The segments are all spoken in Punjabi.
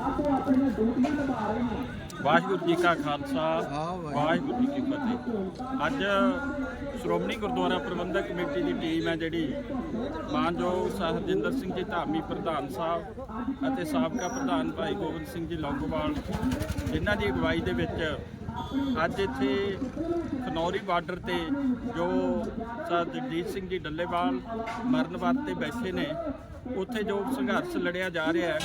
ਆਪੋ ਆਪਣੀਆਂ ਡਿਊਟੀਆਂ ਨਿਭਾ ਰਹੇ ਨੇ ਵਾਹਿਗੁਰੂ ਜੀ ਕਾ ਖਾਲਸਾ ਵਾਹਿਗੁਰੂ ਜੀ ਕੀ ਫਤਿਹ। ਅੱਜ ਸ਼੍ਰੋਮਣੀ ਗੁਰਦੁਆਰਾ ਪ੍ਰਬੰਧਕ ਕਮੇਟੀ ਦੀ ਟੀਮ ਹੈ ਜਿਹੜੀ ਮਾਨਯੋਗ ਸਾਹਿਬ ਹਰਜਿੰਦਰ ਸਿੰਘ ਜੀ ਧਾਮੀ ਪ੍ਰਧਾਨ ਸਾਹਿਬ ਅਤੇ ਸਾਬਕਾ ਪ੍ਰਧਾਨ ਭਾਈ ਗੋਬਿੰਦ ਸਿੰਘ ਜੀ ਲੌਂਗੋਵਾਲ ਜਿਨ੍ਹਾਂ ਦੀ ਅਗਵਾਈ ਦੇ ਵਿੱਚ ਅੱਜ ਇੱਥੇ ਖਨੌਰੀ ਬਾਰਡਰ ਤੇ ਜੋ ਸਰ ਜਗਜੀਤ ਸਿੰਘ ਜੀ ਡੱਲੇਵਾਲ ਮਰਨ ਵਾਸਤੇ ਬੈਠੇ ਨੇ, ਉੱਥੇ ਜੋ ਸੰਘਰਸ਼ ਲੜਿਆ ਜਾ ਰਿਹਾ ਹੈ,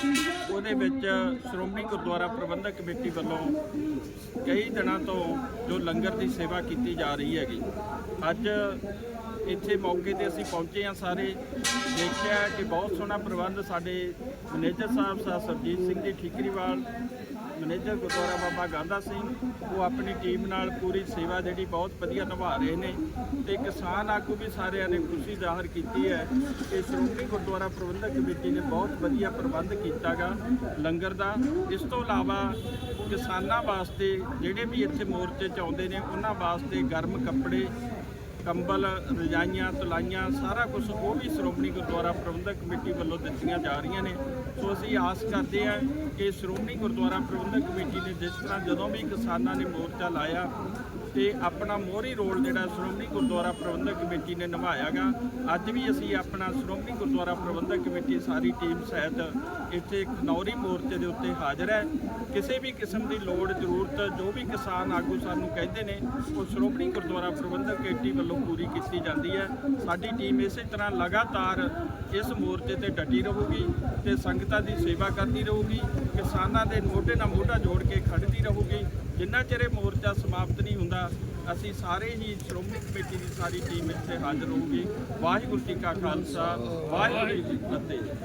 ਉਹਦੇ ਵਿੱਚ ਸ਼੍ਰੋਮਣੀ ਗੁਰਦੁਆਰਾ ਪ੍ਰਬੰਧਕ ਕਮੇਟੀ ਵੱਲੋਂ ਕਈ ਦਿਨਾਂ ਤੋਂ ਜੋ ਲੰਗਰ ਦੀ ਸੇਵਾ ਕੀਤੀ ਜਾ ਰਹੀ ਹੈਗੀ। ਅੱਜ ਇੱਥੇ ਮੌਕੇ ਤੇ ਅਸੀਂ ਪਹੁੰਚੇ ਹਾਂ ਸਾਰੇ। ਦੇਖਿਆ ਕਿ ਬਹੁਤ ਸੋਹਣਾ ਪ੍ਰਬੰਧ ਸਾਡੇ ਮੈਨੇਜਰ ਸਾਹਿਬ ਸਾਹਿਬ ਸਰਜੀਤ ਸਿੰਘ ਜੀ, ਠੀਕਰੀਵਾਲ ਮੈਨੇਜਰ ਗੁਰਦੁਆਰਾ ਬਾਬਾ ਗਾਂਧਾ ਸਿੰਘ, ਉਹ ਆਪਣੀ ਟੀਮ ਨਾਲ ਪੂਰੀ ਸੇਵਾ ਜਿਹੜੀ ਬਹੁਤ ਵਧੀਆ ਨਿਭਾ ਰਹੇ ਨੇ ਤੇ ਕਿਸਾਨ ਆਗੂ ਵੀ ਸਾਰਿਆਂ ਨੇ ਖੁਸ਼ੀ ਜ਼ਾਹਰ ਕੀਤੀ ਹੈ ਕਿ ਸ਼੍ਰੋਮਣੀ ਗੁਰਦੁਆਰਾ ਪ੍ਰਬੰਧਕ ਕਮੇਟੀ ਨੇ ਬਹੁਤ ਵਧੀਆ ਪ੍ਰਬੰਧ ਕੀਤਾਗਾ ਲੰਗਰ ਦਾ। ਇਸ ਤੋਂ ਇਲਾਵਾ ਕਿਸਾਨਾਂ ਵਾਸਤੇ ਜਿਹੜੇ ਵੀ ਇੱਥੇ ਮੋਰਚੇ 'ਚ ਆਉਂਦੇ ਨੇ, ਉਹਨਾਂ ਵਾਸਤੇ ਗਰਮ ਕੱਪੜੇ ਕੰਬਲ, ਰਜਾਈਆਂ, ਤੁਲਾਈਆਂ, ਸਾਰਾ ਕੁਝ ਉਹ ਵੀ ਸ਼੍ਰੋਮਣੀ ਗੁਰਦੁਆਰਾ ਪ੍ਰਬੰਧਕ ਕਮੇਟੀ ਵੱਲੋਂ ਦਿੱਤੀਆਂ ਜਾ ਰਹੀਆਂ ਨੇ। ਸੋ ਅਸੀਂ ਆਸ ਕਰਦੇ ਹਾਂ ਕਿ ਸ਼੍ਰੋਮਣੀ ਗੁਰਦੁਆਰਾ ਪ੍ਰਬੰਧਕ ਕਮੇਟੀ ਨੇ ਜਿਸ ਤਰ੍ਹਾਂ ਜਦੋਂ ਵੀ ਕਿਸਾਨਾਂ ਨੇ ਮੋਰਚਾ ਲਾਇਆ ਤੇ ਆਪਣਾ ਮੋਹਰੀ ਰੋਲ ਜਿਹੜਾ ਸ਼੍ਰੋਮਣੀ ਗੁਰਦੁਆਰਾ ਪ੍ਰਬੰਧਕ ਕਮੇਟੀ ਨੇ ਨਿਭਾਇਆਗਾ ਅੱਜ ਵੀ ਅਸੀਂ ਆਪਣਾ ਸ਼੍ਰੋਮਣੀ ਗੁਰਦੁਆਰਾ ਪ੍ਰਬੰਧਕ ਕਮੇਟੀ ਸਾਰੀ ਟੀਮ ਸਹਿਤ ਇੱਥੇ ਖਨੌਰੀ ਮੋਰਚੇ ਦੇ ਉੱਤੇ ਹਾਜ਼ਰ ਹੈ। ਕਿਸੇ ਵੀ ਕਿਸਮ ਦੀ ਲੋੜ, ਜ਼ਰੂਰਤ ਜੋ ਵੀ ਕਿਸਾਨ ਆਗੂ ਸਾਨੂੰ ਕਹਿੰਦੇ ਨੇ, ਉਹ ਸ਼੍ਰੋਮਣੀ ਗੁਰਦੁਆਰਾ ਪ੍ਰਬੰਧਕ ਕਮੇਟੀ ਵੱਲੋਂ ਪੂਰੀ ਕੀਤੀ ਜਾਂਦੀ ਹੈ। ਸਾਡੀ ਟੀਮ ਇਸੇ ਤਰ੍ਹਾਂ ਲਗਾਤਾਰ ਇਸ ਮੋਰਚੇ ਤੇ ਡਟੀ ਰਹੂਗੀ ਤੇ ਸੰਗਤਾਂ ਦੀ ਸੇਵਾ ਕਰਦੀ ਰਹੂਗੀ। ਕਿਸਾਨਾਂ ਦੇ ਮੋਢੇ ਨਾਲ ਮੋਢਾ ਜੋੜ ਕੇ ਖੜਦੀ ਰਹੂਗੀ। ਜਿੰਨਾ ਚਿਰ ਇਹ ਮੋਰਚਾ ਸਮਾਪਤ ਨਹੀਂ ਹੁੰਦਾ, ਅਸੀਂ ਸਾਰੇ ਹੀ ਸ਼੍ਰੋਮਣੀ ਕਮੇਟੀ ਦੀ ਸਾਰੀ ਟੀਮ ਇੱਥੇ ਹਾਜ਼ਰ ਰਹੂਗੀ ਵਾਹਿਗੁਰੂ ਜੀ ਕਾ ਖਾਲਸਾ, ਵਾਹਿਗੁਰੂ ਜੀ ਕੀ ਫਤਿਹ।